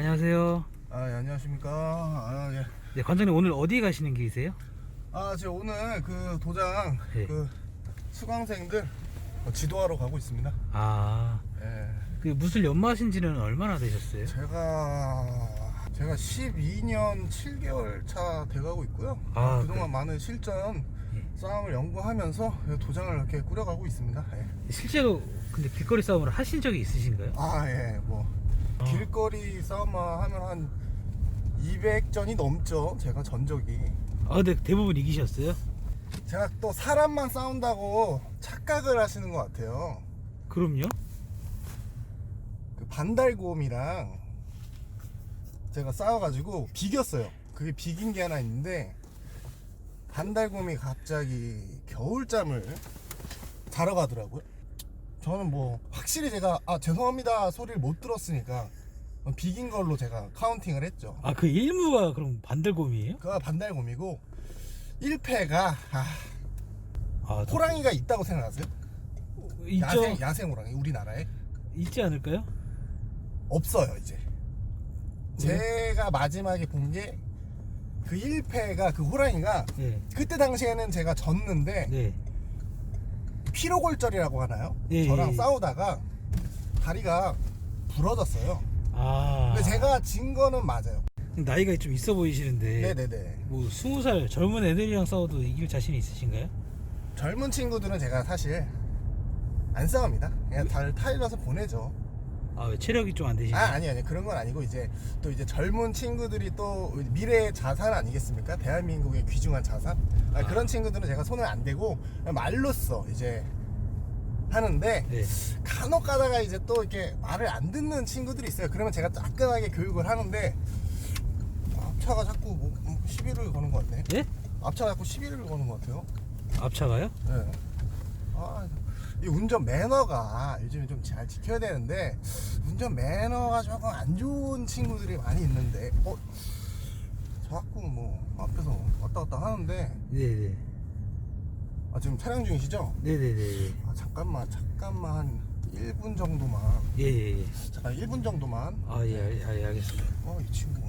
안녕하세요. 아, 예, 안녕하십니까. 아, 예. 네, 관장님 오늘 어디 가시는 길이세요? 아, 제가 오늘 그 도장 네. 그 수강생들 어, 지도하러 가고 있습니다. 아, 예. 그 무술 연마하신 지는 얼마나 되셨어요? 제가 제가 12년 7개월 차 돼가고 있고요. 아, 그동안 그래. 많은 실전 예. 싸움을 연구하면서 도장을 이렇게 꾸려가고 있습니다. 예. 실제로 근데 길거리 싸움을 하신 적이 있으신가요? 아, 예. 뭐 어. 길거리 싸움만 하면 한 200전이 넘죠. 제가 전적이. 아, 근데 대부분 이기셨어요? 제가 또 사람만 싸운다고 착각을 하시는 것 같아요. 그럼요. 그 반달곰이랑 제가 싸워가지고 비겼어요. 그게 비긴 게 하나 있는데 반달곰이 갑자기 겨울잠을 자러 가더라고요. 저는 뭐 확실히 제가 아 죄송합니다 소리를 못 들었으니까 비긴 걸로 제가 카운팅을 했죠. 아, 그 일무가 그럼 반달곰이에요? 그가 반달곰이고 1패가 아, 아, 저- 호랑이가 있다고 생각하세요? 있죠. 야생 야생 호랑이 우리나라에 있지 않을까요? 없어요 이제? 제가 마지막에 본 게 그 1패가 그 호랑이가 네. 그때 당시에는 제가 졌는데 네. 피로골절이라고 하나요? 예, 저랑 예. 싸우다가 다리가 부러졌어요 아. 근데 제가 진 거는 맞아요 나이가 좀 있어 보이시는데. 네네네 뭐 스무 살 젊은 애들이랑 싸워도 이길 자신이 있으신가요? 젊은 친구들은 제가 사실 안 싸웁니다 그냥 잘 타일러서 보내죠 아, 왜 체력이 좀 안 되시나요? 아 아니 아니 그런 건 아니고 이제 또 이제 젊은 친구들이 또 미래의 자산 아니겠습니까? 대한민국의 귀중한 자산. 아, 아. 그런 친구들은 제가 손을 안 대고 그냥 말로써 이제 하는데 네. 간혹 가다가 이제 또 이렇게 말을 안 듣는 친구들이 있어요. 그러면 제가 따끔하게 교육을 하는데 앞차가 자꾸 뭐 음, 시비를 거는 것 같네. 예? 앞차가 자꾸 시비를 거는 것 같아요. 앞차가요? 네. 아, 이 운전 매너가 요즘에 좀 잘 지켜야 되는데 운전 매너가 조금 안 좋은 친구들이 많이 있는데 어 자꾸 뭐 앞에서 왔다 갔다 하는데 네네. 아 지금 촬영 중이시죠? 네네네. 아 잠깐만 잠깐만 한 1분 정도만 예, 예, 예. 잠깐 1분 정도만 아, 예, 알- 아, 예, 알겠습니다. 어 이 친구